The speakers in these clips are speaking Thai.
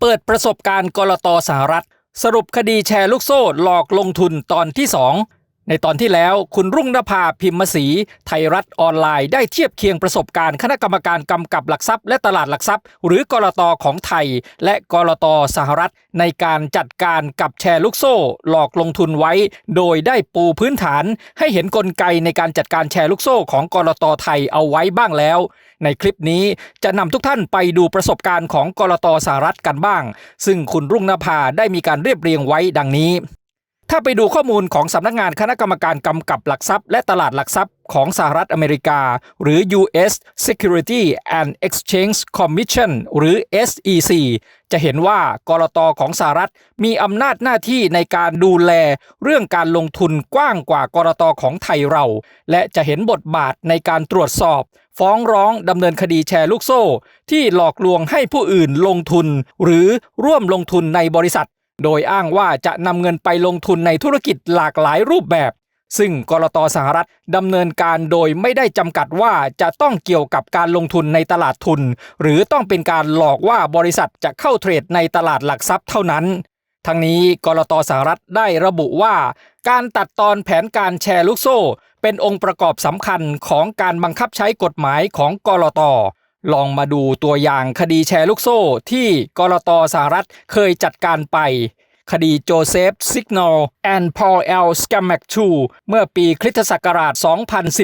เปิดประสบการณ์กรตสหรัฐ สรุปคดีแชร์ลูกโซ่หลอกลงทุนตอนที่ 2 ในตอนที่แล้วคุณรุ่งนภาพิมพ์ศรีไทยรัฐออนไลน์ได้เทียบเคียงประสบการณ์คณะกรรมการกำกับหลักทรัพย์และตลาดหลักทรัพย์ หรือกรตของไทย และกรตสหรัฐ ในการจัดการกับแชร์ลูกโซ่ หลอกลงทุนไว้ โดยได้ปูพื้นฐาน ให้เห็นกลไกในการจัดการแชร์ลูกโซ่ของกรตไทยเอาไว้บ้างแล้ว ในคลิปนี้จะนำทุกท่านไปดูประสบการณ์ของกรตสหรัฐกันบ้าง ซึ่งคุณรุ่งนภาได้มีการเรียบเรียงไว้ดังนี้ ถ้าไปดูข้อมูลของสำนักงานคณะกรรมการกำกับหลักทรัพย์ และตลาดหลักทรัพย์ของสหรัฐอเมริกา หรือ U.S. Security and Exchange Commission หรือ SEC จะเห็นว่ากรตของสหรัฐมีอำนาจหน้าที่ในการดูแลเรื่องการลงทุนกว้างกว่ากรตของไทยเรา และจะเห็นบทบาทในการตรวจสอบ ฟ้องร้องดำเนินคดีแชร์ลูกโซ่ ที่หลอกลวงให้ผู้อื่นลงทุน หรือร่วมลงทุนในบริษัท โดยอ้างว่าจะนำเงินไปลงทุนในธุรกิจหลากหลายรูปแบบ ซึ่งกรตสหรัฐดำเนินการโดยไม่ได้จำกัดว่าจะต้องเกี่ยวกับการลงทุนในตลาดทุน หรือต้องเป็นการหลอกว่าบริษัทจะเข้าเทรดในตลาดหลักทรัพย์เท่านั้น ทั้งนี้กรตสหรัฐได้ระบุว่า การตัดตอนแผนการแชร์ลูกโซ่ เป็นองค์ประกอบสำคัญของการบังคับใช้กฎหมายของกรต ลองมาดูตัวอย่างคดีแชร์ลูกโซ่ที่กรตสหรัฐเคยจัดการไป คดีโจเซฟซิกโนลแอนพอลเอลสแกมแมกชูเมื่อปีคริสตศักราช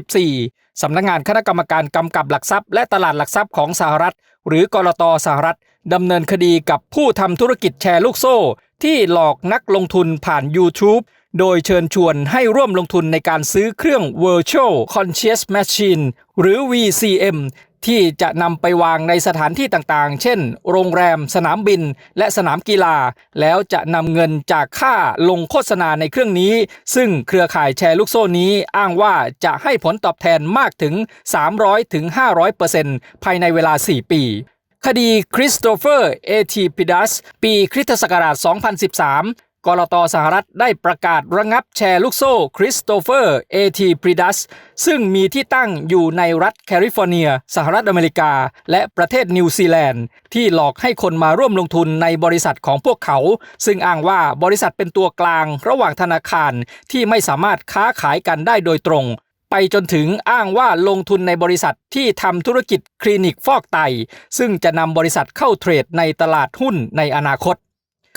2014 สำนักงานคณะกรรมการกำกับหลักทรัพย์และตลาดหลักทรัพย์ของสหรัฐ หรือกรตสหรัฐดำเนินคดีกับผู้ทำธุรกิจแชร์ลูกโซ่ ที่หลอกนักลงทุนผ่าน YouTube โดยเชิญชวนให้ร่วมลงทุนในการซื้อเครื่อง Virtual Conscious Machine หรือ VCM ที่จะนำไปวางในสถานที่ต่างๆ เช่น โรงแรม สนามบิน และสนามกีฬา แล้วจะนำเงินจากค่าลงโฆษณาในเครื่องนี้ ซึ่งเครือข่ายแชร์ลูกโซ่นี้อ้างว่าจะให้ผลตอบแทนมากถึง 300-500%ถึง500%ภายในเวลา 4 ปีคดีคริสโตเฟอร์ เอทีพิดัส ปีคริสตศักราช 2013 กรตสหรัฐได้ประกาศระงับแชร์ลูกโซ่คริสโตเฟอร์เอทีพริดัสซึ่งมีที่ตั้งอยู่ในรัฐแคลิฟอร์เนีย สหรัฐอเมริกา และประเทศนิวซีแลนด์ ที่หลอกให้คนมาร่วมลงทุนในบริษัทของพวกเขา ซึ่งอ้างว่าบริษัทเป็นตัวกลางระหว่างธนาคารที่ไม่สามารถค้าขายกันได้โดยตรง ไปจนถึงอ้างว่าลงทุนในบริษัทที่ทำธุรกิจคลินิกฟอกไต ซึ่งจะนำบริษัทเข้าเทรดในตลาดหุ้นในอนาคต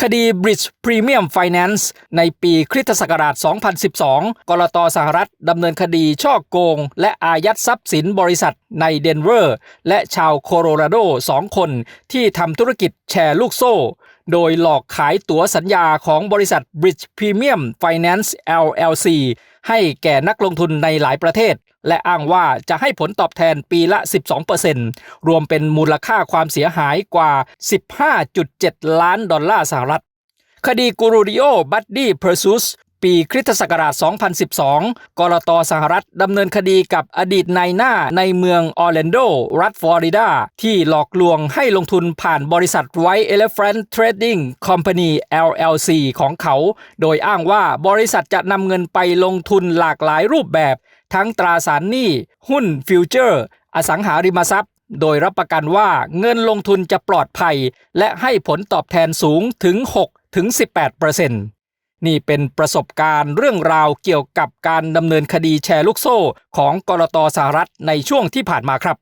คดี Bridge Premium Finance ในปีคริสตศักราช 2012 กรตสหรัฐดำเนินคดีช่อโกง และอายัดทรัพย์สินบริษัทในเดนเวอร์ และชาวโคโลราโด 2 คนที่ทำธุรกิจแชร์ลูกโซ่ โดยหลอกขายตั๋วสัญญาของบริษัท Bridge Premium Finance LLC ให้แก่นักลงทุนในหลายประเทศ และอ้างว่าจะให้ผลตอบแทนปีละ 12%รวมเป็นมูลค่าความเสียหายกว่า 15.7 ล้านดอลลาร์สหรัฐ คดีกูรูดิโอบัดดี้เพอร์ซุสปีคริสตศักราช 2012 กรตสหรัฐดำเนินคดีกับอดีตนายหน้าในเมืองออร์แลนโด รัฐฟลอริดา ที่หลอกลวงให้ลงทุนผ่านบริษัท White Elephant Trading Company LLC ของเขา โดยอ้างว่าบริษัทจะนำเงินไปลงทุนหลากหลายรูปแบบ ทั้งตราสารหนี้ หุ้นฟิวเจอร์ อสังหาริมทรัพย์ โดยรับประกันว่าเงินลงทุนจะปลอดภัย และให้ผลตอบแทนสูงถึง 6 ถึง 18%นี่เป็นประสบการณ์เรื่องราวเกี่ยวกับการดำเนินคดีแชร์ลูกโซ่ของกรตสหรัฐในช่วงที่ผ่านมาครับ